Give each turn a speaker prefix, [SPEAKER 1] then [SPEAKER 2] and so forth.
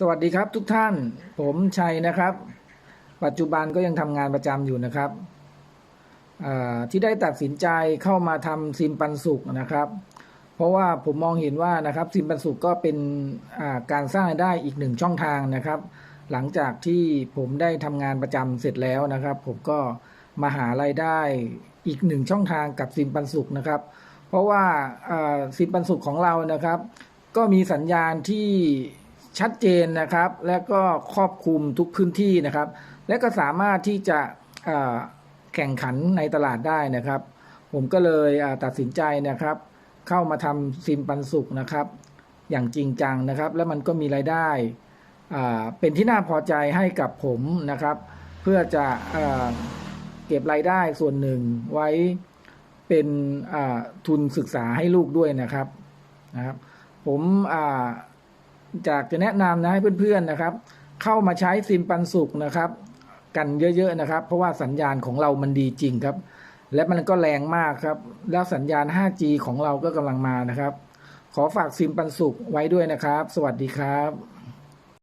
[SPEAKER 1] สวัสดีครับทุกท่าน ผมชัยนะครับ ปัจจุบันก็ยังทำงานประจำอยู่นะครับ ที่ได้ตัดสินใจเข้ามาทำซิมปันสุขนะครับ เพราะว่าผมมองเห็นว่านะครับซิมปันสุขก็เป็นการสร้างรายได้อีกหนึ่งช่องทางนะครับ หลังจากที่ผมได้ทำงานประจำเสร็จแล้วนะครับ ผมก็มาหารายได้อีกหนึ่งช่องทางกับซิมปันสุขนะครับ เพราะว่าซิมปันสุขของเรานะครับ ก็มีสัญญาณที่ ชัดเจนนะครับ และก็ครอบคลุมทุกพื้นที่นะครับ และก็สามารถที่จะแข่งขันในตลาดได้นะครับ ผมก็เลยตัดสินใจนะครับ เข้ามาทำซิมปันสุขนะครับ อย่างจริงจังนะครับ และมันก็มีรายได้เป็นที่น่าพอใจให้กับผมนะครับ เพื่อจะอ่าเก็บรายได้ส่วนหนึ่งไว้เป็นทุนศึกษาให้ลูกด้วยนะครับนะครับ ผมอ่า จากจะแนะนำนะให้เพื่อนๆนะครับ เข้ามาใช้ซิมปันสุกนะครับ กันเยอะๆนะครับ เพราะว่าสัญญาณของเรามันดีจริงครับ และมันก็แรงมากครับ แล้วสัญญาณ 5G ของเราก็กำลังมานะครับ ขอฝากซิมปันสุกไว้ด้วยนะครับ สวัสดีครับ